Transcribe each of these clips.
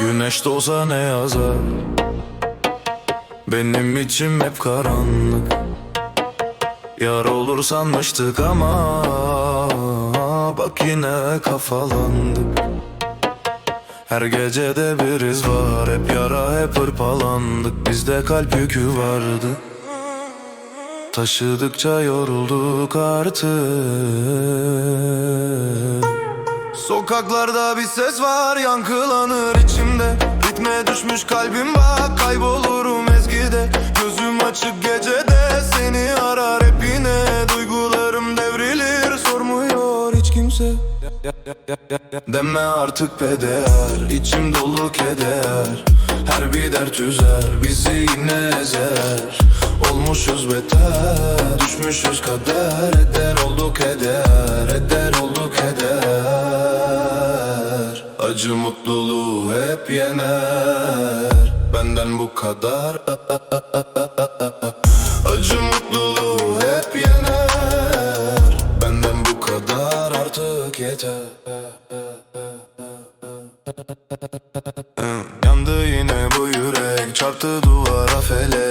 Güneş doğsa ne yazar? Benim içim hep karanlık. Yar olur sanmıştık ama Bak yine kafalandık. Her gecede bir iz var Hep yara hep hırpalandık. Bizde kalp yükü vardı. Taşıdıkça yorulduk artık Sokaklarda bir ses var yankılanır içimde. Ritme düşmüş kalbim bak kaybolurum ezgide. Gözüm açık gecede seni arar hep yine. Duygularım devrilir sormuyor hiç kimse. Deme artık peder içim dolu keder. Her bir dert üzer bizi yine ezer Olmuşuz beter. Düşmüşüz kader Eder olduk eder Eder olduk eder. Acı mutluluğu hep yener. Benden bu kadar. Acı mutluluğu hep yener. Benden bu kadar artık yeter. Yandı yine bu yürek Çarptı duvara felek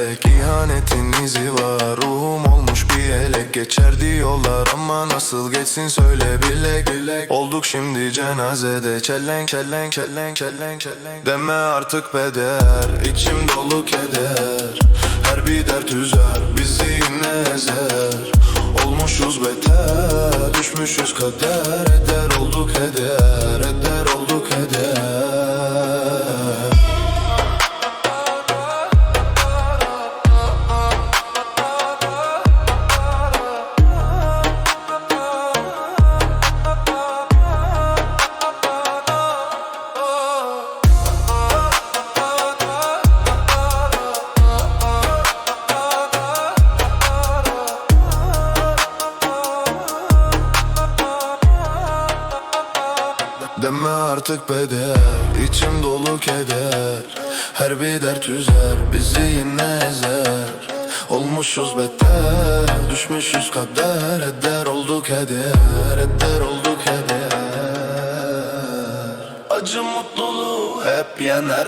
Geçer diyorlar ama nasıl geçsin söyle bilek bilek Olduk şimdi cenazede Çelenk çelenk çelenk çelenk çelenk. Deme artık beder İçim dolu keder. Her bir dert üzer Bizi yine ezer. Olmuşuz beter Düşmüşüz kader. Eder olduk eder Eder olduk eder Deme artık beder içim dolu keder. Her bir dert üzer Bizi yine ezer. Olmuşuz beter Düşmüşüz kader. Eder olduk heder Eder olduk heder Acı mutluluğu hep yener